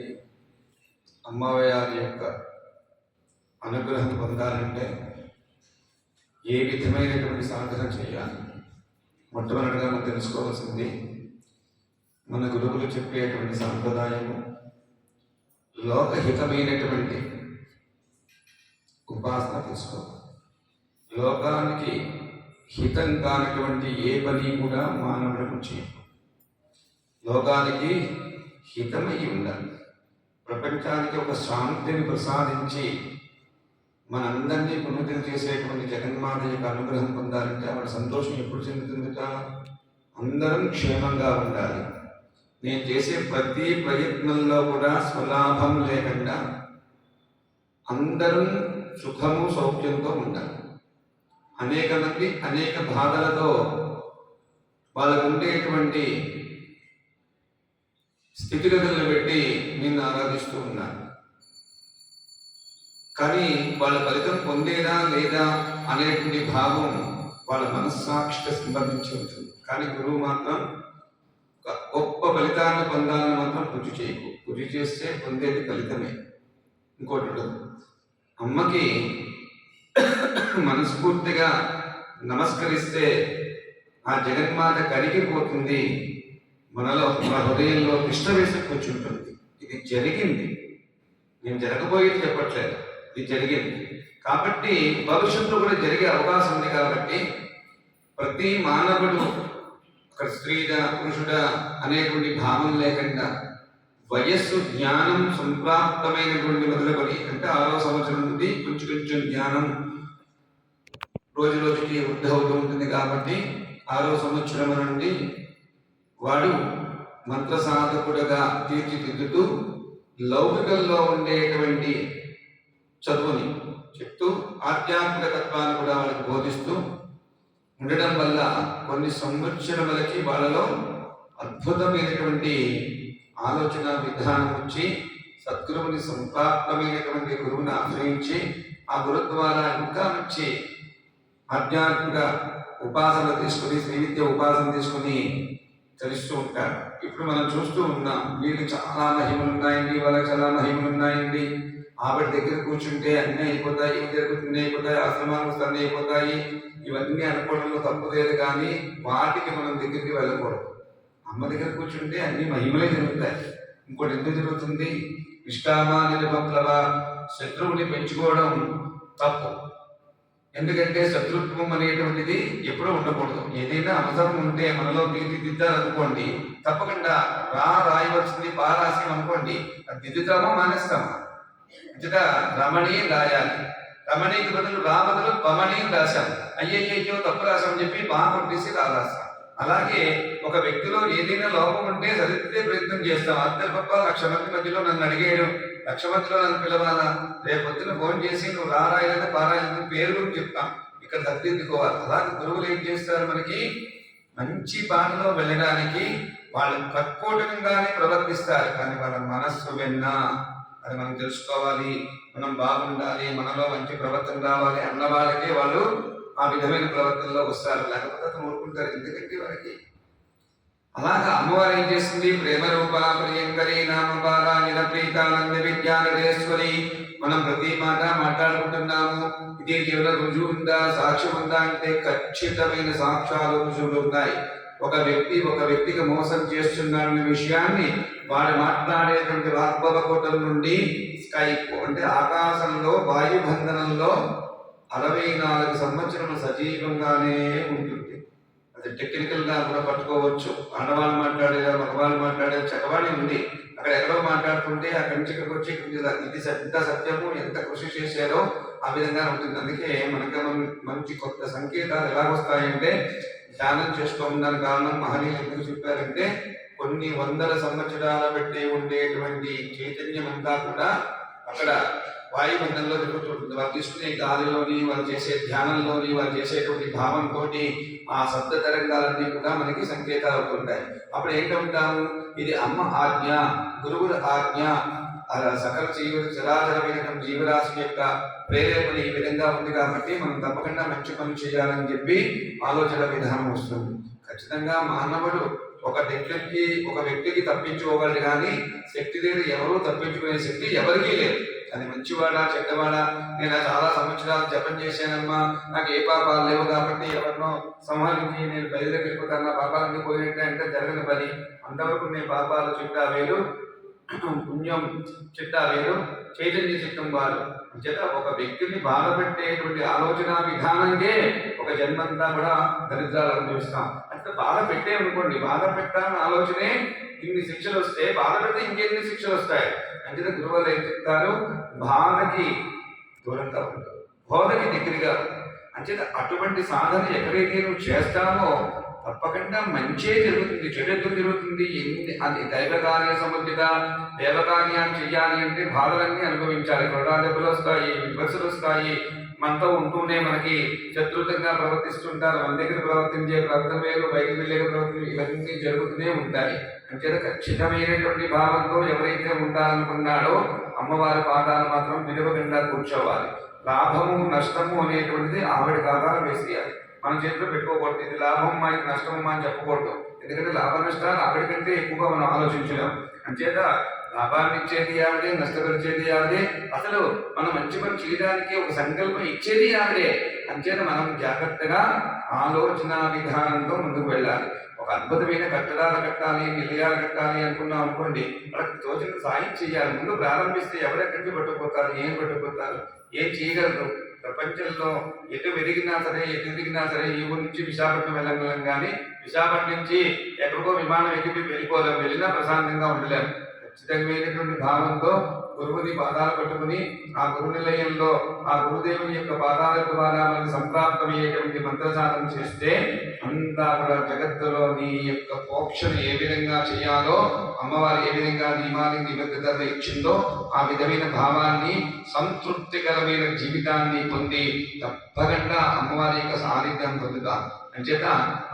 కాబట్టి అమ్మవారి యొక్క అనుగ్రహం పొందాలంటే ఏ విధమైనటువంటి సాధన చేయాలి? మొట్టమొదటిగా మనం తెలుసుకోవాల్సింది మన గురువులు చెప్పేటువంటి సాంప్రదాయము లోకహితమైనటువంటి ఉపాసన తీసుకోవాలి. లోకానికి హితం కానటువంటి ఏ పని కూడా మానవులకు చేయదు లోకానికి హితమై ఉండాలి. ప్రపంచానికి ఒక శాంతిని ప్రసాదించి మనందరినీ పునరుద్ధరణ చేసేటువంటి జగన్మాత యొక్క అనుగ్రహం పొందాలంటే ఆవిడ సంతోషం ఎప్పుడు చెందుతుందిట? అందరం క్షేమంగా ఉండాలి. నేను చేసే ప్రతి ప్రయత్నంలో కూడా స్వలాభం లేకుండా అందరం సుఖము సౌఖ్యంతో ఉండాలి. అనేక మంది అనేక బాధలతో వాళ్ళకు ఉండేటువంటి స్థితిగతులను పెట్టి నిన్ను ఆరాధిస్తూ ఉన్నారు. కానీ వాళ్ళ ఫలితం పొందేదా లేదా అనేటువంటి భావం వాళ్ళ మనస్సాక్షికి సంబంధించి ఉంటుంది. కానీ గురువు మాత్రం గొప్ప ఫలితాన్ని పొందాలని మాత్రం పూజ చేయకు. పూజ చేస్తే పొందేది ఫలితమే. ఇంకోటి ఉండదు. అమ్మకి మనస్ఫూర్తిగా నమస్కరిస్తే ఆ జగన్మాత కరిగిపోతుంది. మనలో మన హృదయంలో తిష్ట వేసి కూర్చుంటుంది ఇది జరిగింది. నేను జరగబోయేది చెప్పట్లేదు. ఇది జరిగింది. కాబట్టి భవిష్యత్తులో కూడా జరిగే అవకాశం ఉంది కాబట్టి ప్రతి మానవుడు ఒక స్త్రీడా పురుషుడా అనేటువంటి భావం లేకుండా వయస్సు జ్ఞానం సంప్రాప్తమైనటువంటి మొదలుకొని అంటే ఆరో సంవత్సరం నుండి కొంచెం కొంచెం జ్ఞానం రోజు రోజుకి వృద్ధి అవుతూ ఉంటుంది కాబట్టి ఆరో సంవత్సరం నుండి వాడు మంత్ర సాధకుడుగా తీర్చిదిద్దుతూ లౌకికంలో ఉండేటువంటి చదువుని చెప్తూ ఆధ్యాత్మిక తత్వాన్ని కూడా వాళ్ళకి బోధిస్తూ ఉండడం వల్ల కొన్ని సంవత్సరములకి వాళ్ళలో అద్భుతమైనటువంటి ఆలోచన విధానం వచ్చి సద్గురువుని సంప్రాప్తమైనటువంటి గురువుని ఆశ్రయించి ఆ గురు ద్వారా ఇంకా మంచి ఆధ్యాత్మిక ఉపాసన తీసుకుని శ్రీవిద్య ఉపాసన తీసుకుని తెలుస్తూ ఉంటారు. ఇప్పుడు మనం చూస్తూ ఉన్నాం వీళ్ళు చాలా మహిమలు ఉన్నాయండి వాళ్ళకి చాలా మహిమలు ఉన్నాయండి ఆవిడ దగ్గర కూర్చుంటే అన్నీ అయిపోతాయి ఈ దగ్గర అయిపోతాయి ఆశ్రమాలు అన్నీ అయిపోతాయి. ఇవన్నీ అనుకోవడంలో తప్పు లేదు కానీ వాటికి మనం దగ్గరికి వెళ్ళకూడదు. అమ్మ దగ్గర కూర్చుంటే అన్ని మహిమలే జరుగుతాయి. ఇంకోటి ఎందుకు జరుగుతుంది? నిష్కామ నిలబప్లవ శత్రువుని పెంచుకోవడం తప్పు. ఎందుకంటే శత్రుత్వం అనేటువంటిది ఎప్పుడూ ఉండకూడదు. ఏదైనా అవసరం ఉంటే మనలో తీర్చిదిద్దాలనుకోండి తప్పకుండా రా రాయవలసింది బా రాసాం అనుకోండి అది దిద్దుతామో మానేస్తామా? అంతట రమణి రాయాలి. రమణికి బదులు రా బదులు పమణి రాశాం. అయ్యయ్యో తప్పు రాసామని చెప్పి బా కొట్టేసి రా రాస్తాం. అలాగే ఒక వ్యక్తిలో ఏదైనా లోపం ఉంటే సరిదిద్దే ప్రయత్నం చేస్తాం. అంతే గొప్ప లక్ష మంది మధ్యలో నన్ను అడిగేయడం లక్ష నన్ను పిలవాలా రేపు ఫోన్ చేసి నువ్వు రారాయలని పారాయలని పేరు గురించి చెప్తాం. ఇక్కడ సరిదిద్దుకోవాలి అలాగే గురువులు ఏం చేస్తారు మనకి? మంచి బాటలో వెళ్ళడానికి వాళ్ళు కక్కోటంగానే ప్రవర్తిస్తారు. కానీ వాళ్ళ మనస్సు విన్నా అది మనం తెలుసుకోవాలి. మనం బాగుండాలి మనలో మంచి ప్రవర్తన రావాలి అన్న వాళ్ళకే వాళ్ళు ఆ విధమైన ప్రవర్తనలో వస్తారు. లేకపోతే అతను ఊరుకుంటారు ఎందుకంటే వారికి అలాగా అమ్మవారు ఏం చేస్తుంది? ప్రేమ రూప ప్రియంకరి నామపాల నిరప్రీతానంద విద్యానరేశ్వరి మనం ప్రతి మాట మాట్లాడుకుంటున్నాము. ఇది కేవలం రుజువు ఉందా సాక్ష్యం ఉందా అంటే ఖచ్చితమైన సాక్ష్యాలు రుజువులు ఉన్నాయి. ఒక వ్యక్తి ఒక వ్యక్తికి మోసం చేస్తున్నాడనే విషయాన్ని వాడు మాట్లాడేటువంటి వాగ్భవకోటం నుండి స్కై అంటే ఆకాశంలో వాయుబంధనంలో అరవై నాలుగు సంవత్సరం సజీవంగానే ఉంటుంది. అది టెక్నికల్గా కూడా పట్టుకోవచ్చు. ఆడవాళ్ళు మాట్లాడేదా మగవాళ్ళు మాట్లాడేది చకవాణి ఉంది. అక్కడ ఎక్కడో మాట్లాడుతుంటే అక్కడి నుంచి ఇక్కడికి వచ్చి ఇది ఎంత సత్యము ఎంత కృషి చేశారో ఆ విధంగా ఉంటుంది. అందుకే మనకి మంచి కొత్త సంకేతాలు ఎలా వస్తాయంటే ధ్యానం చేసుకోవడానికి కారణం మహనీయులు ఎందుకు చెప్పారంటే కొన్ని వందల సంవత్సరాల పెట్టి ఉండేటువంటి చైతన్యం అంతా కూడా అక్కడ వాయుబంధంలో తిరుగుతుంటుంది. వారు తీసుకునే గాలిలోని వాళ్ళు చేసే ధ్యానంలోని వాళ్ళు చేసేటువంటి భావంతో ఆ శబ్ద తరంగాలన్నీ కూడా మనకి సంకేతాలు అవుతుంటాయి. అప్పుడు ఏంటంటాము ఇది అమ్మ ఆజ్ఞ గురువుల ఆజ్ఞ అలా సకల జీవ చరాచరమైన జీవరాశి యొక్క ప్రేరేపణ ఈ విధంగా ఉంది కాబట్టి మనం తప్పకుండా మంచి పని చేయాలని చెప్పి ఆలోచన విధానం వస్తుంది. ఖచ్చితంగా మానవుడు ఒక వ్యక్తికి ఒక వ్యక్తికి తప్పించుకోగలడు కానీ శక్తి లేదు ఎవరూ తప్పించుకునే శక్తి ఎవరికీ లేదు. అది మంచివాడా చెడ్డవాడా? నేను చాలా సంవత్సరాలు జపం చేశానమ్మా. నాకు ఏ పాపాలు లేవు కాబట్టి ఎవరినో సంహరించి నేను బయలుదేరి వెళ్ళిపోతాను నా పాపాలన్నీ పోయినట్టే అంటే జరగని పని. అంతవరకు నేను పాపాలు చిట్టా వేరు పుణ్యం చిట్టా వేరు చైతన్య చిత్తం వారు. చేత ఒక వ్యక్తిని బాధపెట్టేటువంటి ఆలోచన విధానంకే ఒక జన్మంతా కూడా దరిద్రాలు అనుభవిస్తాం. అంటే బాధ పెట్టే అనుకోండి. బాధ పెట్టాలని ఆలోచనే ఇన్ని శిక్షలు వస్తే బాధ పెడితే ఇంకెన్ని శిక్షలు వస్తాయి? అంచేత గురువులు ఏం చెప్తారు భావనకి దూరంగా ఉంటారు. బోధకి దగ్గరగా అంచేత అటువంటి సాధన ఎక్కడైతే నువ్వు చేస్తావో తప్పకుండా మంచే జరుగుతుంది చెడు ఎందుకు జరుగుతుంది? ఎన్ని అది దైవకార్య సముద్రిత దేవకార్యాన్ని చెయ్యాలి అంటే బాధలన్నీ అనుభవించాలి. దెబ్బలు వస్తాయి విమర్శలు వస్తాయి. మనతో ఉంటూనే మనకి శత్రుతంగా ప్రవర్తిస్తుంటారు. మన దగ్గర ప్రవర్తించే ప్రవర్తన వేరు బయటకు వెళ్ళే ప్రవర్తన ఇవన్నీ జరుగుతూనే ఉంటాయి. అంచేత ఖచ్చితమైనటువంటి భావంతో ఎవరైతే ఉండాలనుకున్నాడో అమ్మవారి పాదాలు మాత్రం విలువకుండా కూర్చోవాలి. లాభము నష్టము అనేటువంటిది ఆవిడ ఖాతాలో వేసేయాలి. మన చేతిలో పెట్టుకోకూడదు. ఇది లాభం మా ఇది నష్టం అని చెప్పకూడదు. ఎందుకంటే లాభ నష్టాలు ఆవిడ కంటే ఎక్కువగా మనం ఆలోచించలేము అంచేత లాభాన్ని ఇచ్చేది ఆవిడే నష్టపరిచేది ఆవిడే. అసలు మనం మంచి పని చేయడానికి ఒక సంకల్పం ఇచ్చేది ఆవిడే. అంచేత మనం జాగ్రత్తగా ఆలోచన విధానంతో ముందుకు వెళ్ళాలి. అద్భుతమైన కట్టడాలు కట్టాలి నిలయాలు కట్టాలి అనుకున్నాం అనుకోండి వాళ్ళకి తోచిన సాయం చేయాలి. ముందు ప్రారంభిస్తే ఎవరెక్కడికి పట్టుకుపోతారు ఏం పట్టుకుపోతారు ఏం చేయగలరు? ప్రపంచంలో ఎటు వెరిగినా సరే ఎటు తిరిగినా సరే ఈ ఊరి నుంచి విశాఖపట్నం వెళ్ళగలం కానీ విశాఖపట్నం నుంచి ఎక్కడికో విమానం ఎక్కి వెళ్ళిపోలేం వెళ్ళినా ప్రశాంతంగా ఉండలేం. ఖచ్చితమైనటువంటి భావంతో గురువుని పాదాలు పట్టుకుని ఆ గురు నిలయంలో ఆ గురుదేవుని యొక్క పాదాల ద్వారా మనకి సంప్రాప్తమయ్యేటువంటి మంత్రసాధన చేస్తే అంతా కూడా జగత్తులో నీ యొక్క పోక్షను ఏ విధంగా చేయాలో అమ్మవారు ఏ విధంగా నియమాన్ని నిబద్ధత ఇచ్చిందో ఆ విధమైన భావాన్ని సంతృప్తికరమైన జీవితాన్ని పొంది తప్పకుండా అమ్మవారి యొక్క సాన్నిధ్యం పొందుతాం అంచేత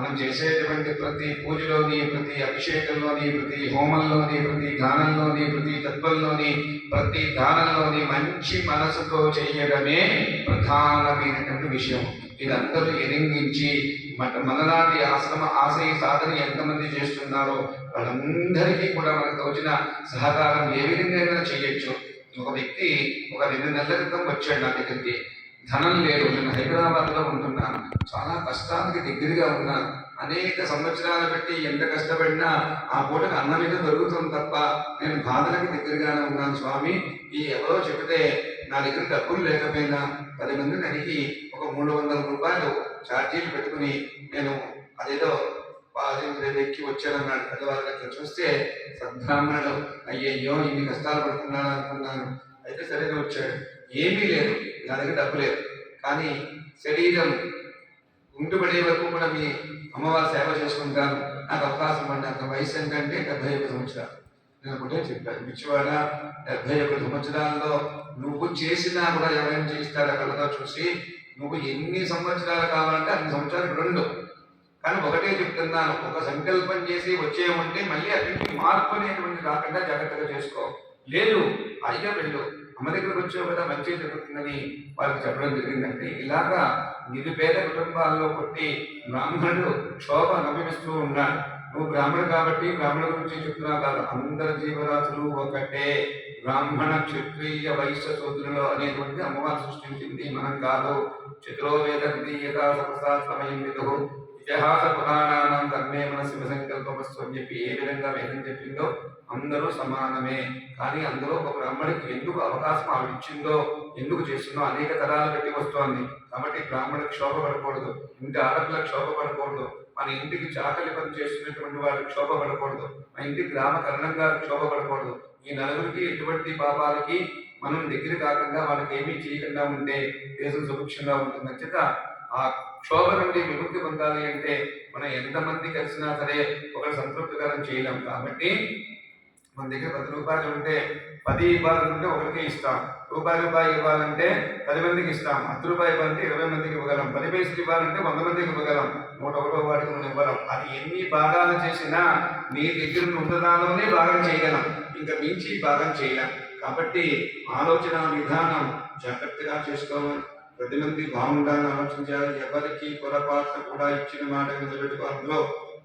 మనం చేసేటువంటి ప్రతి పూజలోని ప్రతి అభిషేకంలోని ప్రతి హోమంలోని ప్రతి గానంలోని ప్రతి తత్వంలోని ప్రతి దానంలోని మంచి మనసుతో చేయడమే ప్రధానమైనటువంటి విషయం. ఇదందరూ ఎరింగించి మన మనలాంటి ఆశ్రమ ఆశయ సాధన ఎంతమంది చేస్తున్నారో వాళ్ళందరికీ కూడా మనకు తోచిన సహకారం ఏ విధంగా చేయొచ్చు. ఒక వ్యక్తి ఒక రెండు నెలల క్రితం వచ్చాడు నా దగ్గరికి. ధనం లేదు. నేను హైదరాబాద్లో ఉంటున్నాను. చాలా కష్టానికి దగ్గరగా ఉన్నాను. అనేక సంవత్సరాలు పెట్టి ఎంత కష్టపడినా ఆ పూటకు అన్నం మీద దొరుకుతుంది తప్ప నేను బాధలకి దగ్గరగానే ఉన్నాను. స్వామి ఈ ఎవరో చెబితే నా దగ్గర డబ్బులు లేకపోయినా పది మందిని అడిగి ఒక మూడు వందల రూపాయలు ఛార్జీలు పెట్టుకుని నేను అదేదో ఎక్కి వచ్చానన్నాడు. పెద్దవాళ్ళ దగ్గర చూస్తే సద్బ్రాహ్మణుడు అయ్యయ్యో ఇన్ని కష్టాలు పడుతున్నాను అనుకున్నాను. అయితే సరైన వచ్చాడు. ఏమీ లేదు. నా దగ్గర డబ్బు లేదు. కానీ శరీరం ఉంటుపడే వరకు కూడా మీ అమ్మవారి సేవ చేసుకుంటాను నాకు అవకాశం అండి. అంత వయసు ఏంటంటే డెబ్బై ఒకటి సంవత్సరాలు. నేను ఒకటే చెప్పాను. పిచ్చివాడ డెబ్బై ఒకటి సంవత్సరాల్లో నువ్వు చేసినా కూడా ఎవరైనా చేయిస్తారా కళ్ళతో చూసి? నువ్వు ఎన్ని సంవత్సరాలు కావాలంటే అన్ని సంవత్సరాలు రెండు కానీ ఒకటే చెప్తున్నాను. ఒక సంకల్పం చేసి వచ్చేయమంటే మళ్ళీ అతనికి మార్పు అనేటువంటి రాకుండా జాగ్రత్తగా చేసుకో. లేదు అయ్యా వెళ్ళు అమ్మ దగ్గరకు వచ్చావు కదా మంచి జరుగుతుందని వాళ్ళకి చెప్పడం జరిగిందంటే ఇలాగా నిరుపేద కుటుంబాల్లో కొట్టి బ్రాహ్మణుడు క్షోభ అనుభవిస్తూ ఉన్నాడు. నువ్వు బ్రాహ్మణుడు కాబట్టి బ్రాహ్మణ గురించి చెప్తున్నావు కాదు అందరి జీవరాశులు ఒకటే. బ్రాహ్మణ క్షత్రియ వైశ్య శూద్రులు అనేటువంటి అమ్మవారు సృష్టించింది మనం కాదు. చతురోవేద సమయం విధు ఇతిహాస పురాణానం ధర్మే మనసి సంకల్పమస్తు అని చెప్పి ఏ విధంగా వేదం చెప్పిందో అందరూ సమానమే. కానీ అందులో ఒక బ్రాహ్మణికి ఎందుకు అవకాశం ఆవిడ ఇచ్చిందో ఎందుకు చేస్తుందో అనేక తరాలు పెట్టి వస్తోంది. కాబట్టి బ్రాహ్మడికి క్షోభపడకూడదు. ఇంటి ఆడపిల్ల క్షోభపడకూడదు. మన ఇంటికి చాకలి పని చేస్తున్నటువంటి వాళ్ళకి క్షోభపడకూడదు. మన ఇంటి గ్రామ కరణంగా క్షోభపడకూడదు. ఈ నలుగురికి ఎటువంటి పాపాలకి మనం దగ్గర కాకుండా వాళ్ళకి ఏమీ చేయకుండా ఉంటే దేశం సుభిక్షంగా ఉంటుంది నచ్చిత ఆ క్షోభ నుండి విముక్తి పొందాలి అంటే మనం ఎంతమంది కలిసినా సరే ఒకరు సంతృప్తికరం చేయలేం. కాబట్టి మన దగ్గర పది రూపాయలు ఉంటే పది ఇవ్వాలనుకుంటే ఒకరికి ఇస్తాం. రూపాయి రూపాయి ఇవ్వాలంటే పది మందికి ఇస్తాం. హత్తు రూపాయి ఇవ్వాలంటే ఇరవై మందికి ఇవ్వగలం. పది పైసలు ఇవ్వాలంటే వంద మందికి ఇవ్వగలం. నూట ఒకటో వాడికి మనం ఇవ్వగలం అది ఎన్ని భాగాలు చేసినా నీ దగ్గర ఉన్నదాలోనే భాగం చేయగలం. ఇంకా మించి భాగం చేయలేం. కాబట్టి ఆలోచన విధానం జాగ్రత్తగా చేసుకోవాలి. ప్రతి మంది బాగుండాలని ఆలోచించాలి ఎవరికి పొరపాటు కూడా ఇచ్చిన మాట నిలబెట్టుకో అందులో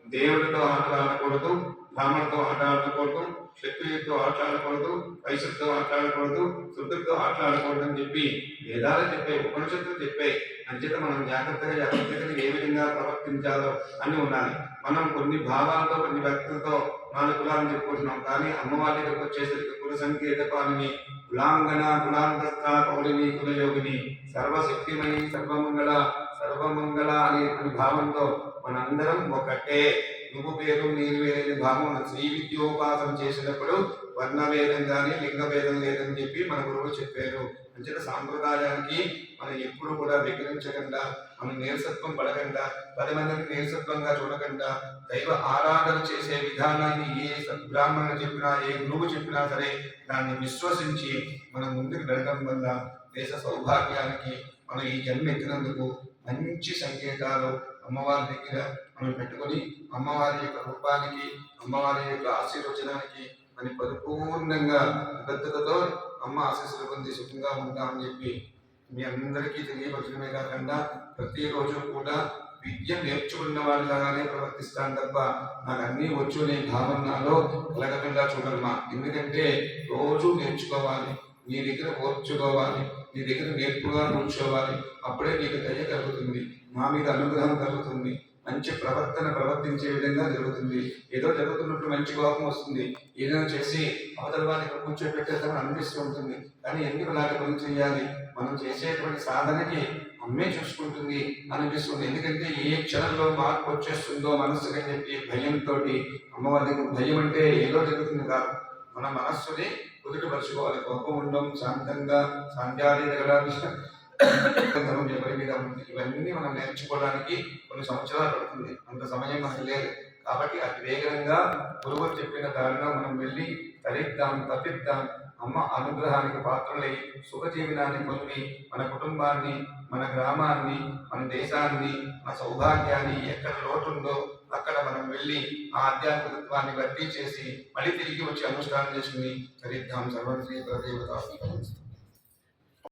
దేవుడితో ఆటలాడకూడదు బ్రాహ్మణతో ఆటలాడకూడదు క్షత్రియుడితో ఆటలాడకూడదు వైశ్యుడితో ఆటలాడకూడదు శుద్ధుడితో ఆటలాడకూడదు అని చెప్పి వేదాలు చెప్పే ఉపనిషత్తులు చెప్పే అంచేత మనం జాగ్రత్తగా జాగ్రత్తగా ఏ విధంగా ప్రవర్తించాలో అని ఉండాలి. మనం కొన్ని భావాలతో కొన్ని వ్యక్తులతో నాలుగు అని చెప్పుకుంటున్నాం. కానీ అమ్మవారి దగ్గరకు వచ్చేసరికి కుల సంకేతపాలని కులాంగన కులాంతస్థ కౌలిని కులయోగిని సర్వశక్తిమై సర్వమంగళ సర్వమంగళ అనేటువంటి భావంతో మనందరం ఒకటే. నువ్వు పేరు నేను వేరే భావం శ్రీ విద్యోపాసన చేసినప్పుడు వర్ణభేదం కానీ లింగ భేదం లేదని చెప్పి మన గురువు చెప్పారు. అంచేత సాంప్రదాయానికి మనం ఎప్పుడు కూడా విగ్రహించకుండా మనం నీరసత్వం పడకుండా పది మందిని నీరసత్వంగా చూడకుండా దైవ ఆరాధన చేసే విధానాన్ని ఏ బ్రాహ్మణులు చెప్పినా ఏ గురువు చెప్పినా సరే దాన్ని విశ్వసించి మనం ముందుకు వెళ్ళడం వల్ల దేశ సౌభాగ్యానికి మనం ఈ జన్మ ఎత్తినందుకు మంచి సంకేతాలు అమ్మవారి దగ్గర మనం పెట్టుకొని అమ్మవారి యొక్క రూపానికి అమ్మవారి యొక్క ఆశీర్వచనానికి అని పరిపూర్ణంగా నిబద్ధతతో అమ్మ ఆశీస్సులు పొంది సుఖంగా ఉంటామని చెప్పి మీ అందరికీ తెలియపరచడమే కాకుండా ప్రతిరోజు కూడా విద్య నేర్చుకున్న వాళ్ళలాగానే ప్రవర్తిస్తాను తప్ప నాకు అన్నీ వచ్చు నేను భావనలో కలగకుండా చూడమ్మా. ఎందుకంటే రోజు నేర్చుకోవాలి నీ దగ్గర ఓర్చుకోవాలి నీ దగ్గర నేర్పుగా కూర్చోవాలి అప్పుడే నీకు దయ కలుగుతుంది మా మీద అనుగ్రహం కలుగుతుంది మంచి ప్రవర్తన ప్రవర్తించే విధంగా జరుగుతుంది. ఏదో జరుగుతున్నప్పుడు మంచి కోపం వస్తుంది. ఏదైనా చేసి అవతల వారిని ఇక్కడ అనిపిస్తూ ఉంటుంది. కానీ ఎందుకు నాకు పని చేయాలి? మనం చేసేటువంటి సాధనకి అమ్మే చూసుకుంటుంది అనిపిస్తుంది. ఎందుకంటే ఏ క్షణంలో మార్పు వచ్చేస్తుందో మనస్సుకి అని చెప్పి భయంతో అమ్మవారి దగ్గర భయం అంటే ఏదో జరుగుతుంది కాదు. మన మనస్సుని కుదుటపరుచుకోవాలి. కోపం ఉండడం శాంతంగా సాంధ్యాది ఎవరి మీద ఉంది ఇవన్నీ మనం నేర్చుకోవడానికి కొన్ని సంవత్సరాలు పడుతుంది. అంత సమయం మనకు లేదు. కాబట్టి అతి వేగంగా గురువు చెప్పిన దారిలో మనం వెళ్ళి తరిద్దాం తప్పిద్దాం అమ్మ అనుగ్రహానికి పాత్రలై సుఖజీవనాన్ని పొంది మన కుటుంబాన్ని మన గ్రామాన్ని మన దేశాన్ని మన సౌభాగ్యాన్ని ఎక్కడ లోటుందో అక్కడ మనం వెళ్ళి ఆ ఆధ్యాత్మికత్వాన్ని భర్తీ చేసి మళ్ళీ తిరిగి వచ్చి అనుష్ఠానం చేసుకుని చరిద్దాం సర్వశ్రీ దేవత